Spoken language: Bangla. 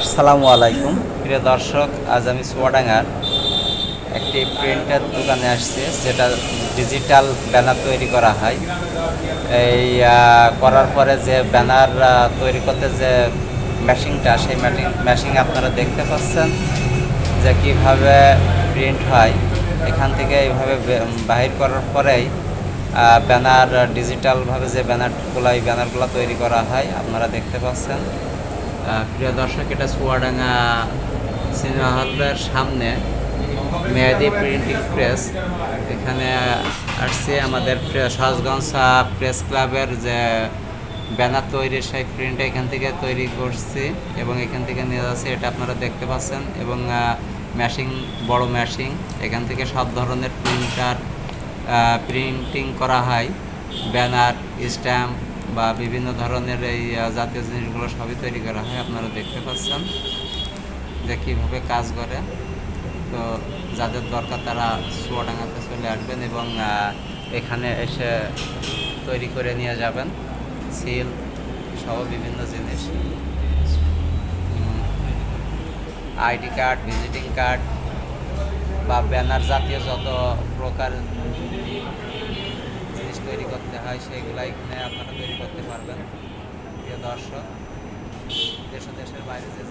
আসসালামু আলাইকুম। প্রিয় দর্শক, আজ আমি চুয়াডাঙ্গার একটি প্রিন্টের দোকানে আসছি, যেটা ডিজিটাল ব্যানার তৈরি করা হয়। এই করার পরে যে ব্যানার তৈরি করতে যে মেশিনটা, সেই মেশিন আপনারা দেখতে পাচ্ছেন যে কীভাবে প্রিন্ট হয়। এখান থেকে এইভাবে বাহির করার পরেই ব্যানার, ডিজিটালভাবে যে ব্যানারগুলো এই ব্যানারগুলো তৈরি করা হয়, আপনারা দেখতে পাচ্ছেন। প্রিয় দর্শক, এটা চুয়াডাঙ্গা সিনেমা হলের সামনে মেয়াদি প্রিন্টিং প্রেস এখানে আসছে আমাদের সাজগঞ্জ প্রেস ক্লাবের যে ব্যানার তৈরি, সেই প্রিন্ট এখান থেকে তৈরি করছি এবং এখান থেকে নিয়ে যাচ্ছে, এটা আপনারা দেখতে পাচ্ছেন। এবং ম্যাশিং, বড় ম্যাশিং, এখান থেকে সব ধরনের প্রিন্টার প্রিন্টিং করা হয়। ব্যানার, স্ট্যাম্প বা বিভিন্ন ধরনের এই জাতীয় জিনিসগুলো সবই তৈরি করা হয়, আপনারা দেখতে পাচ্ছেন যে কীভাবে কাজ করে। তো যাদের দরকার তারা চুয়াডাঙ্গাতে চলে আসবেন এবং এখানে এসে তৈরি করে নিয়ে যাবেন। সিল সহ বিভিন্ন জিনিস। আইডি কার্ড, ভিজিটিং কার্ড বা ব্যানার জাতীয় যত প্রকার তৈরি করতে হয় সেইগুলো এখানে আপনারা তৈরি করতে পারবেন। প্রিয় দর্শক, দেশ দেশের বাইরে যে